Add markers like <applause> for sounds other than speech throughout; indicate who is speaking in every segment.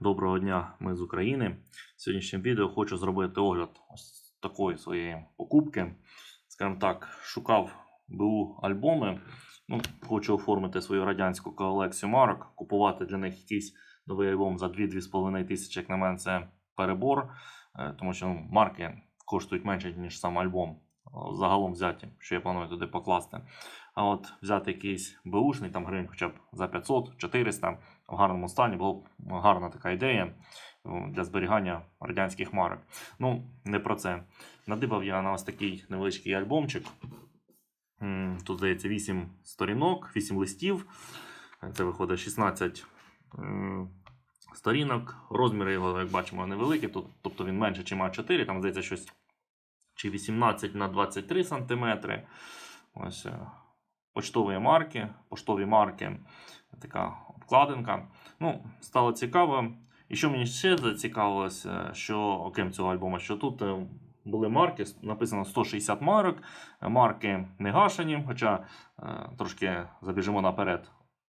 Speaker 1: Доброго дня, ми з України. В сьогоднішньому відео хочу зробити огляд ось такої своєї покупки. Скажімо так, шукав БУ альбоми. Ну, хочу оформити свою радянську колекцію марок, купувати для них якийсь новий альбом за 2-2,5 тисячі, як на мене, це перебор, е, тому що ну, марки коштують менше, ніж сам альбом. Загалом взяті, що я планую туди покласти. А от взяти якийсь беушний, там гривень хоча б за 500-400 в гарному стані, була б гарна така ідея для зберігання радянських марок. Ну, не про це. Надибав я на ось такий невеличкий альбомчик. Тут, здається, 8 сторінок, 8 листів. Це виходить 16 сторінок. Розміри його, як бачимо, невеликі. Тобто він менше, ніж А4. Там, здається, щось чи 18 на 23 сантиметри. Ось е, почтові марки, поштові марки, така обкладинка. Ну, стало цікаво. І що мені ще зацікавилося, що окрім цього альбому, що тут е, були марки, написано 160 марок, е, марки не гашені, хоча е, трошки забіжимо наперед.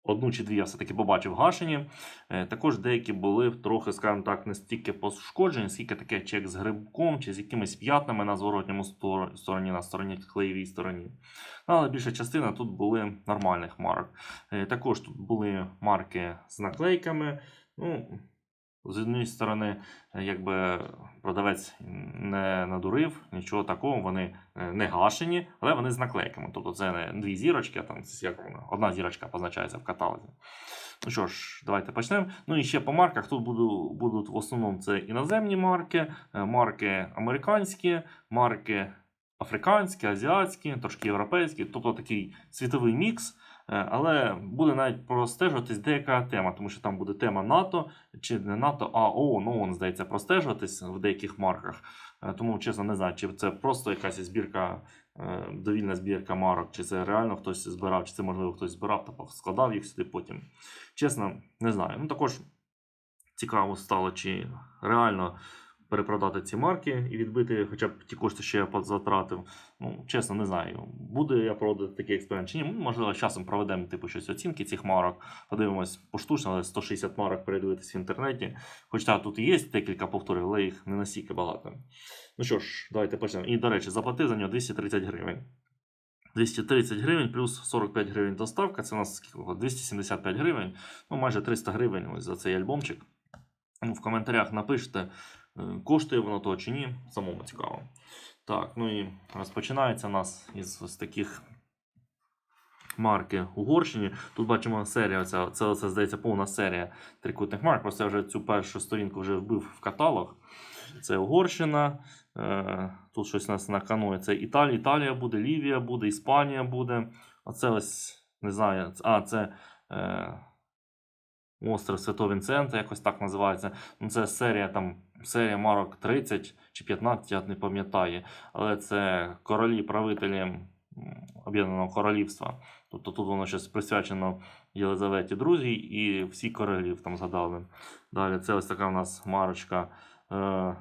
Speaker 1: Одну чи дві я все-таки побачив гашені. Е, Також деякі були трохи, скажімо так, не стільки пошкоджені, скільки таке чек з грибком чи з якимись п'ятнами на зворотньому стороні, на стороні клеєвій стороні. Ну, Але більша частина тут були нормальних марок. Е, Також тут були марки з наклейками. Ну, з однієї сторони, е, якби продавець не надурив, нічого такого, вони е, не гашені, але вони з наклейками. Тобто це не дві зірочки, а там як воно, одна зірочка позначається в каталозі. Ну що ж, давайте почнемо. Ну і ще по марках. Тут буду, будуть в основному це іноземні марки, е, марки американські, марки африканські, азіатські, трошки європейські, тобто такий світовий мікс. Е, Але буде навіть простежуватись деяка тема, тому що там буде тема НАТО чи не НАТО, а ООН, ООН, здається, простежуватись в деяких марках. Е, Тому, чесно, не знаю, чи це просто якась збірка, е, довільна збірка марок, чи це реально хтось збирав, чи це можливо хтось збирав та складав їх сюди потім. Чесно, не знаю. Ну також цікаво стало, чи реально перепродати ці марки і відбити хоча б ті кошти, що я затратив. Ну, чесно, не знаю. Буде я проводити такий експеримент чи ні. Можливо, з часом проведемо типу щось оцінки цих марок. Подивимось поштучно, але 160 марок передивитись в інтернеті. Хоча тут є декілька повторів, але їх не настільки багато. Ну що ж, давайте почнемо. І, до речі, заплатив за нього 230 гривень. 230 гривень плюс 45 гривень доставка. Це у нас скільки? 275 гривень. Ну, майже 300 гривень ось за цей альбомчик. Ну, в коментарях напишите, е, коштує воно того чи ні, самому цікаво. Так, ну і розпочинається у нас із ось таких марки Угорщині. Тут бачимо серія, оця, це, це здається повна серія трикутних марок. Просто я вже цю першу сторінку вже вбив в каталог. Це Угорщина. Е, тут щось у нас на каної. Це Італія, Італія буде, Лівія буде, Іспанія буде. Оце ось, не знаю, а це. Е, Остров Святого Вінцента, якось так називається. Ну, це серія там серія марок 30 чи 15, я не пам'ятаю. Але це королі, правителі Об'єднаного Королівства. Тобто тут воно щось присвячено Єлизаветі Друзій і всі королів там згадали. Далі це ось така у нас марочка. Е,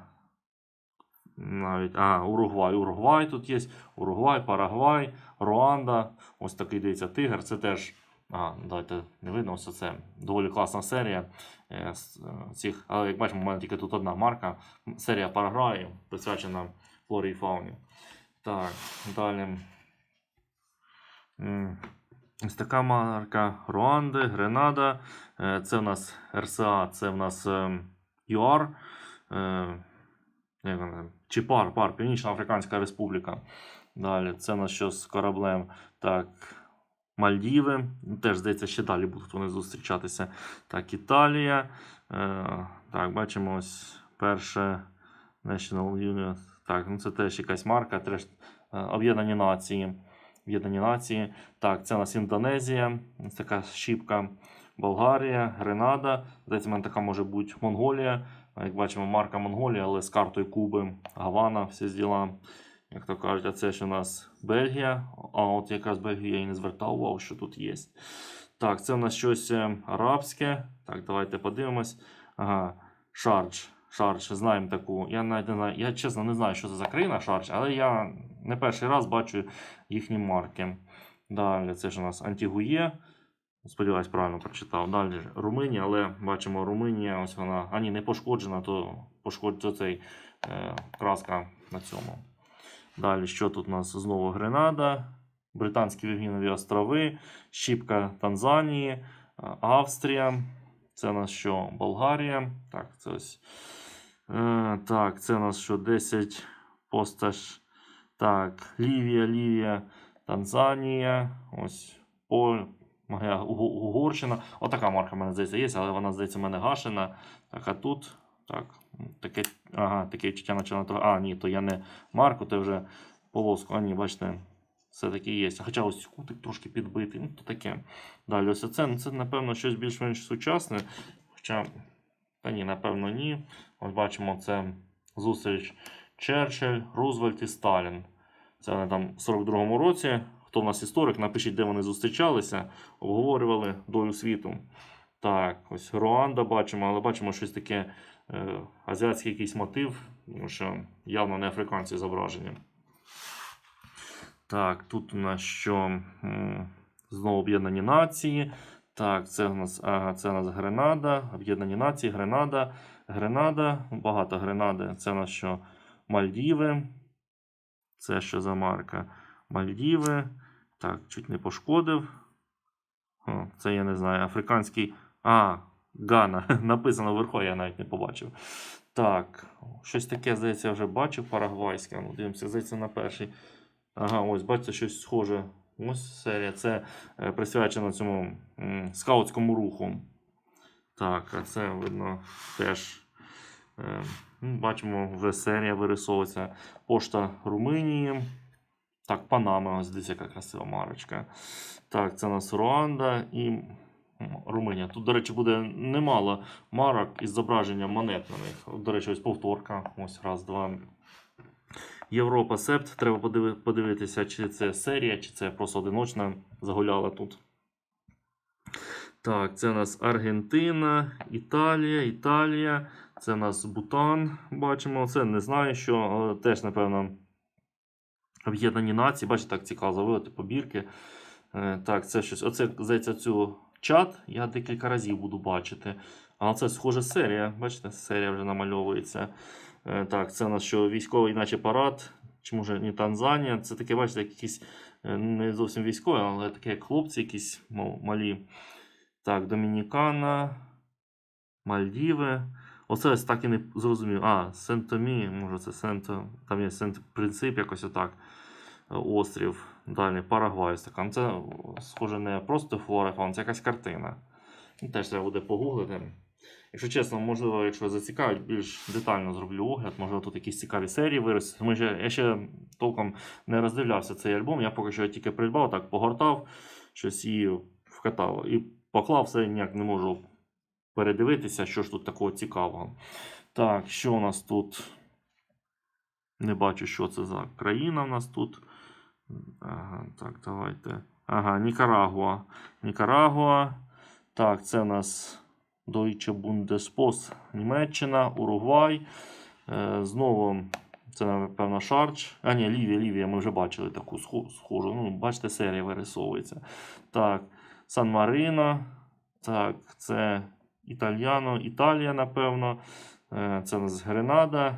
Speaker 1: навіть, а, Уругвай. Уругвай тут є. Уругвай, Парагвай, Руанда. Ось такий дивіться тигр. Це теж. А, давайте не видно, ось це доволі класна серія е, е, цих. Але як бачимо, у мене тільки тут одна марка. Серія Парагваю, присвячена флорі і фауні. Так, далі. Ось така марка Руанди, Гренада. Е, Це в нас РСА, це в нас ЮАР. Чи пар, пар, Північна Африканська Республіка. Далі, це у нас що з кораблем. Так, Мальдіви. Теж, здається, ще далі будуть вони зустрічатися. Так, Італія. Е, так, бачимо ось перше National Union. Так, ну це теж якась марка, теж е, Об'єднані Нації. Об'єднані Нації. Так, це у нас Індонезія, ось така щіпка. Болгарія, Гренада. Здається, мене така може бути Монголія. Як бачимо, марка Монголія, але з картою Куби, Гавана, всі з діла. Як то кажуть, а це ж у нас Бельгія. А от якраз Бельгія я і не звертав увагу, що тут є. Так, це у нас щось е, арабське. Так, давайте подивимось. Ага, Шардж. Шардж, знаємо таку. Я навіть я чесно не знаю, що це за країна Шардж, але я не перший раз бачу їхні марки. Далі, це ж у нас Антігує. Сподіваюсь, правильно прочитав. Далі Румунія, але бачимо, Румунія, ось вона, а ні, не пошкоджена, то пошкоджена цей е, краска на цьому. Далі, що тут у нас знову Гренада, Британські Віргінові острови, Щіпка Танзанії, е, Австрія. Це у нас що? Болгарія. Так, це ось. Е, так, це у нас що 10 постаж. Так, Лівія, Лівія, Танзанія. Ось по моя Угорщина. Отака марка в мене здається є, але вона здається в мене гашена. Так, а тут. Так, таке, ага, таке відчуття почало. трохи- А, ні, то я не марку, це вже полоску. А ні, бачите, все-таки є. Хоча ось кутик трошки підбитий. Ну, то таке. Далі, ось це, ну, це, напевно, щось більш-менш сучасне. Хоча, та ні, напевно, ні. Ось бачимо, це зустріч Черчилль, Рузвельт і Сталін. Це вони там в 42-му році. Хто в нас історик, напишіть, де вони зустрічалися, обговорювали долю світу. Так, ось Руанда бачимо, але бачимо щось таке азіатський якийсь мотив, тому що явно не африканці зображені. Так, тут у нас що? Знову Об'єднані Нації. Так, це у нас, ага, це у нас Гренада, Об'єднані Нації, Гренада, Гренада, багато Гренади. Це у нас що? Мальдіви. Це що за марка? Мальдіви. Так, чуть не пошкодив. О, це я не знаю. Африканський. А, Гана. <laughs> Написано вверху, я навіть не побачив. Так, щось таке, здається, я вже бачив парагвайське. Ну, дивимося, здається, на перший. Ага, ось, бачите, щось схоже. Ось серія. Це е, присвячено цьому скаутському руху. Так, а це видно теж. Е, ну, бачимо, вже серія вирисовується. Пошта Румунії. Так, Панама, ось дивіться, яка красива марочка. Так, це у нас Руанда і Румунія. Тут, до речі, буде немало марок із зображенням монет на них. До речі, ось повторка. Ось раз, два. Європа Септ. Треба подивитися, чи це серія, чи це просто одиночна загуляла тут. Так, це у нас Аргентина, Італія, Італія. Це у нас Бутан. Бачимо. Це не знаю, що, але теж, напевно, об'єднані нації. Бачите, так цікаво заводити побірки. Е, Так, це щось. Оце, здається, цю чат я декілька разів буду бачити. А це схоже серія. Бачите, серія вже намальовується. Е, Так, це у нас що військовий, наче парад. Чи може не Танзанія. Це таке, бачите, якісь е, не зовсім військові, але таке як хлопці якісь мал- малі. Так, Домінікана, Мальдіви. Оце ось так і не зрозумів. А, Сент-Томі, може це Сенто. Там є Сент-Принцип, якось отак. Е, Острів. Далі Парагвай. ось така. Ну, Це схоже не просто флора, це якась картина. Теж треба буде погуглити. Якщо чесно, можливо, якщо зацікавить, більш детально зроблю огляд. Можливо, тут якісь цікаві серії виростуть. Тому що я ще толком не роздивлявся цей альбом. Я поки що тільки придбав, так погортав щось і вкатав. І поклав все ніяк не можу передивитися, що ж тут такого цікавого. Так, що у нас тут? Не бачу, що це за країна у нас тут. Ага, так, давайте. Ага, Нікарагуа. Нікарагуа. Так, це у нас Deutsche Bundespost, Німеччина, Уругвай. Е, знову це, напевно, Шарч. А, ні, Лівія, Лівія, ми вже бачили таку схожу. Ну, бачите, серія вирисовується. Так, Сан Марино. Так, це Італьяно, Італія, напевно. Е, Це у нас Гренада.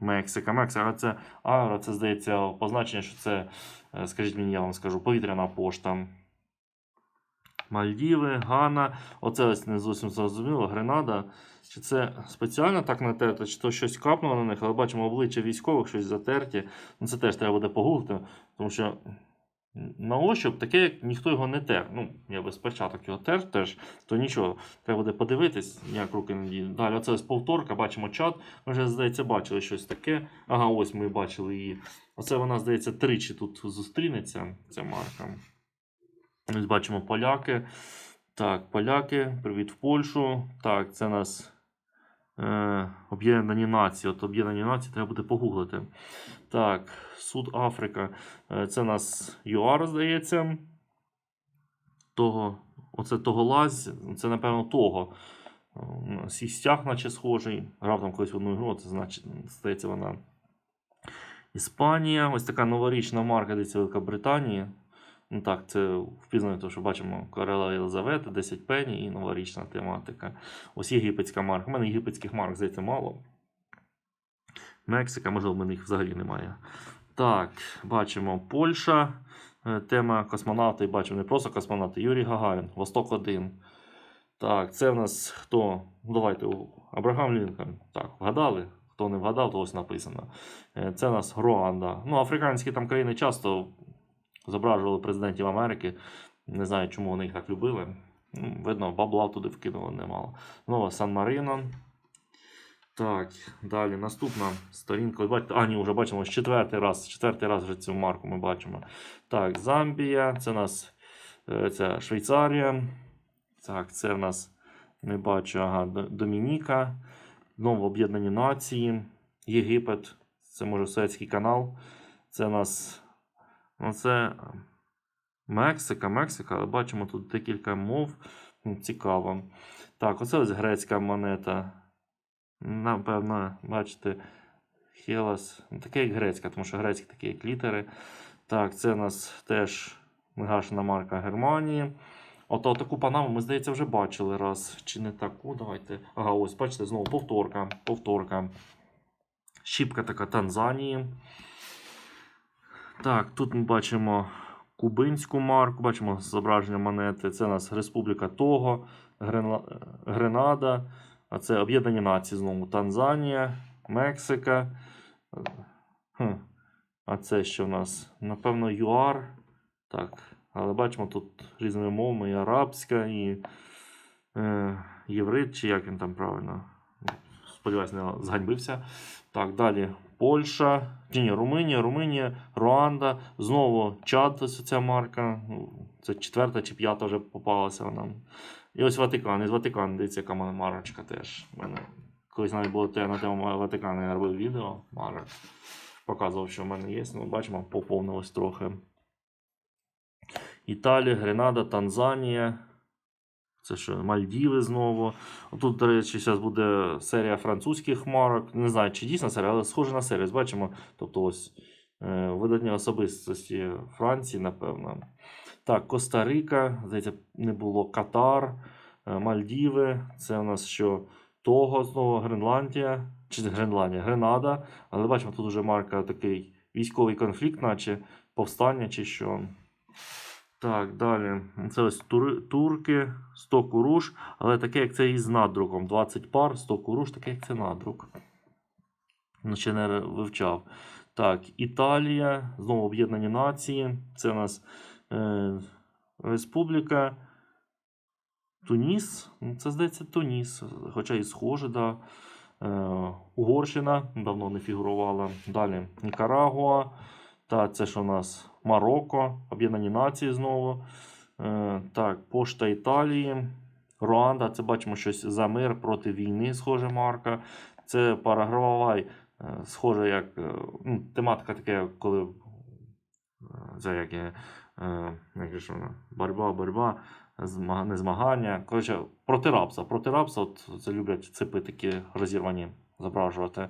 Speaker 1: Мексика, Мексика, це Агро, це здається позначення, що це, е, скажіть мені, я вам скажу, повітряна пошта. Мальдіви, Гана. Оце ось не зовсім зрозуміло. Гренада. Чи це спеціально так натерто, чи то щось капнуло на них, але бачимо обличчя військових, щось затерті. Ну, це теж треба буде погуглити, тому що на ощуп таке, як ніхто його не тер. Ну, я би спочатку його тер теж, то нічого, треба буде подивитись, як руки не діють. Далі, оце ось повторка, бачимо чат. Ми вже, здається, бачили щось таке. Ага, ось ми бачили її. Оце вона, здається, тричі тут зустрінеться, ця марка. Ось бачимо поляки. Так, поляки, привіт в Польщу. Так, це нас е, Об'єднані Нації. От Об'єднані Нації треба буде погуглити. Так, Суд Африка. Е, це нас ЮАР, здається. Того, оце того лазь, це, напевно, того. Е, у і стяг, наче схожий. Грав там колись в одну ігру, це значить, здається, вона. Іспанія. Ось така новорічна марка, дивіться, Великобританії. Ну так, це впізнано, тому що бачимо Королева Єлизавета, 10 пені і новорічна тематика. Ось єгипетська марка. У мене єгипетських марок, здається, мало. Мексика, можливо, в мене їх взагалі немає. Так, бачимо Польща. Е, Тема космонавти, бачимо, не просто космонавти, Юрій Гагарін, Восток 1. Так, це в нас хто? Ну, давайте, Абрагам Лінкольн. Так, вгадали? Хто не вгадав, то ось написано. Е, Це у нас Руанда. Ну, африканські там країни часто зображували президентів Америки. Не знаю, чому вони їх так любили. Ну, видно, бабла туди вкинули немало. Знову Сан Марино. Так, далі наступна сторінка. Бачите, а, ні, вже бачимо ось четвертий раз. Четвертий раз вже цю марку ми бачимо. Так, Замбія, це у нас е, це Швейцарія. Так, це в нас не бачу, ага, Домініка. Знову Об'єднані Нації, Єгипет, це може Суецький канал. Це у нас ну, це Мексика, Мексика, але бачимо тут декілька мов. Цікаво. Так, оце ось грецька монета. Напевно, бачите, Хелас. Ну, Таке як грецька, тому що грецькі такі як літери. Так, це у нас теж негашена марка Германії. Ото таку панаму ми, здається, вже бачили раз. Чи не таку? Давайте. Ага, ось, бачите, знову повторка. Повторка. Щіпка така Танзанії. Так, тут ми бачимо кубинську марку, бачимо зображення монети. Це у нас Республіка Того, Гренла... Гренада. А це Об'єднані Нації знову. Танзанія, Мексика. Хм. А це що в нас? Напевно, ЮАР. Так. Але бачимо тут різними мовами: і арабська, і е, єврит, чи як він там правильно. Сподіваюсь, не зганьбився. Так, далі Польща, ні, Румунія, Румунія, Руанда, знову Чад, ця марка. Ну, Це четверта чи п'ята вже попалася вона. І ось Ватикан. Із Ватикан, дивіться, яка марочка теж. У мене колись навіть було те на тему Ватикану, я робив відео. Марок. Показував, що в мене є. Ну, бачимо, поповнилось трохи. Італія, Гренада, Танзанія. Це що, Мальдіви знову. Тут, до речі, зараз буде серія французьких марок. Не знаю, чи дійсно серія, але схоже на серію. Бачимо, тобто ось е, видатні особистості Франції, напевно. Так, Коста-Рика, здається, не було Катар, е, Мальдіви. Це у нас що? Того знову Гренландія, чи Гренландія, Гренада. Але бачимо, тут вже марка такий військовий конфлікт, наче повстання чи що. Так, далі. Це ось тури, турки, 100 куруш, але таке, як це із надруком. 20 пар, 100 куруш, таке, як це надрук. Ну, ще не вивчав. Так, Італія, знову Об'єднані Нації. Це у нас е, Республіка. Туніс. Ну, Це здається Туніс, хоча і схоже, да. Е, Угорщина давно не фігурувала. Далі Нікарагуа. Та це ж у нас Марокко, Об'єднані Нації знову. Е, так, Пошта Італії, Руанда. Це бачимо щось за мир проти війни, схоже марка. Це Парагвай, е, схоже, як е, ну, тематика така, коли це як, е, як ж вона, боротьба, зма- не змагання. Коротше, проти рабства. Проти рабства, от це люблять ципи такі розірвані зображувати.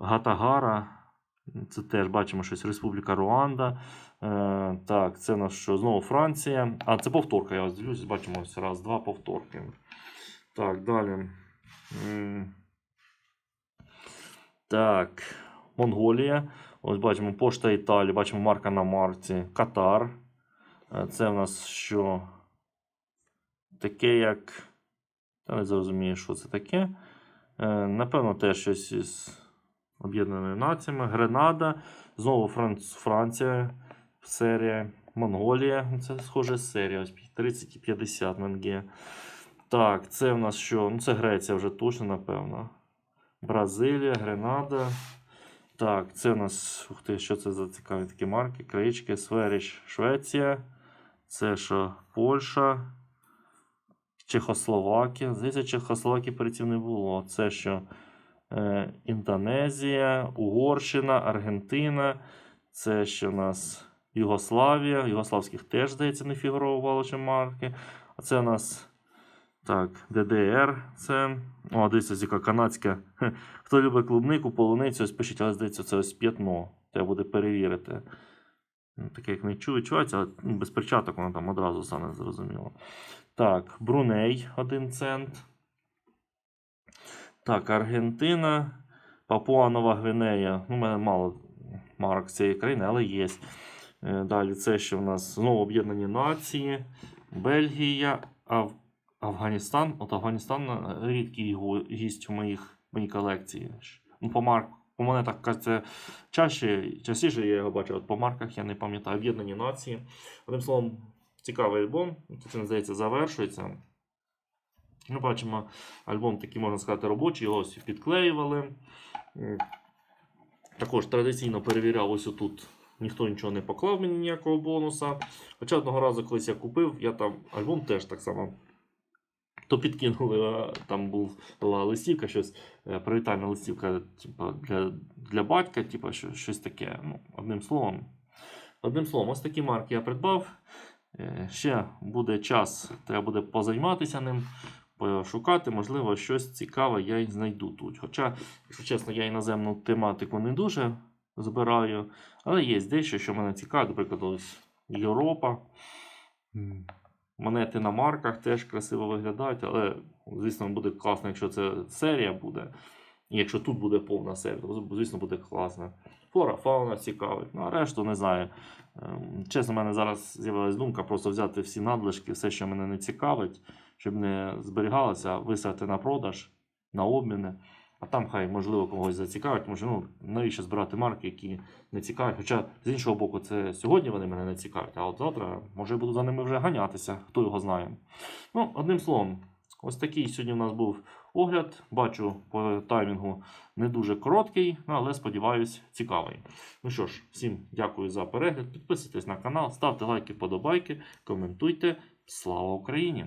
Speaker 1: Гатагара. Це теж бачимо щось Республіка Руанда. Е, так, це нас що? Знову Франція. А, це повторка, я ось дивлюсь, бачимо ось раз, два повторки. Так, далі. Так, Монголія. Ось бачимо пошта Італії, бачимо марка на марці. Катар. Е, Це в нас що? Таке як. Та не зрозумію, що це таке. Е, Напевно, теж щось із Об'єднаними Націями. Гренада. Знову Франц... Франція. Серія. Монголія. Це схоже серія. Ось 30 і 50 МНГ. Так, це в нас що? Ну, це Греція вже точно, напевно. Бразилія, Гренада. Так, це у нас. Ух ти, що це за цікаві такі марки? Країчки, Сверіч, Швеція. Це що? Польща. Чехословакія. Здається, Чехословакії перед цим не було. Це що? Е, Індонезія, Угорщина, Аргентина. Це ще у нас Югославія. Югославських теж, здається, не фігурувало ще марки. А це у нас так, ДДР. Це. О, дивіться, яка канадська. Хто любить клубнику, полуницю, ось пишіть, але здається, це ось п'ятно. Треба буде перевірити. Ну, Таке, як не чую, чується, але ну, без перчаток воно там одразу стане зрозуміло. Так, Бруней 1 цент. Так, Аргентина, Папуа Нова Гвінея. Ну, у мене мало марок цієї країни, але є. Е, Далі це ще в нас знову Об'єднані Нації, Бельгія, Аф... Афганістан. От Афганістан е, рідкий гість у моїх, моїй колекції. Ну, по, марк... по монетах кажеться, чаще, частіше я його бачив, от по марках я не пам'ятаю. Об'єднані Нації. Одним словом, цікавий альбом. Тут він, здається, завершується. Ми бачимо альбом такий, можна сказати, робочий, його ось підклеювали. Також традиційно перевіряв ось отут. Ніхто нічого не поклав мені ніякого бонуса. Хоча одного разу, колись я купив, я там альбом теж так само. То підкинули, там була листівка, щось, е, привітальна листівка типу, для, для батька, типу, що, щось таке. Ну, одним словом. Одним словом, ось такі марки я придбав. Е, Ще буде час, треба буде позайматися ним, пошукати, можливо, щось цікаве я й знайду тут. Хоча, якщо чесно, я іноземну тематику не дуже збираю, але є дещо, що мене цікавить, наприклад, ось Європа. Монети на марках теж красиво виглядають, але, звісно, буде класно, якщо це серія буде. І якщо тут буде повна серія, то, звісно, буде класно. Флора, фауна цікавить. Ну, а решту не знаю. Ем, Чесно, в мене зараз з'явилася думка просто взяти всі надлишки, все, що мене не цікавить, щоб не зберігалося, виставити на продаж, на обміни. А там хай, можливо, когось зацікавить, що ну, навіщо збирати марки, які не цікавлять. Хоча, з іншого боку, це сьогодні вони мене не цікавлять, а от завтра, може, буду за ними вже ганятися, хто його знає. Ну, одним словом, ось такий сьогодні у нас був огляд. Бачу по таймінгу не дуже короткий, але сподіваюсь, цікавий. Ну що ж, всім дякую за перегляд. Підписуйтесь на канал, ставте лайки, вподобайки, коментуйте. Слава Україні!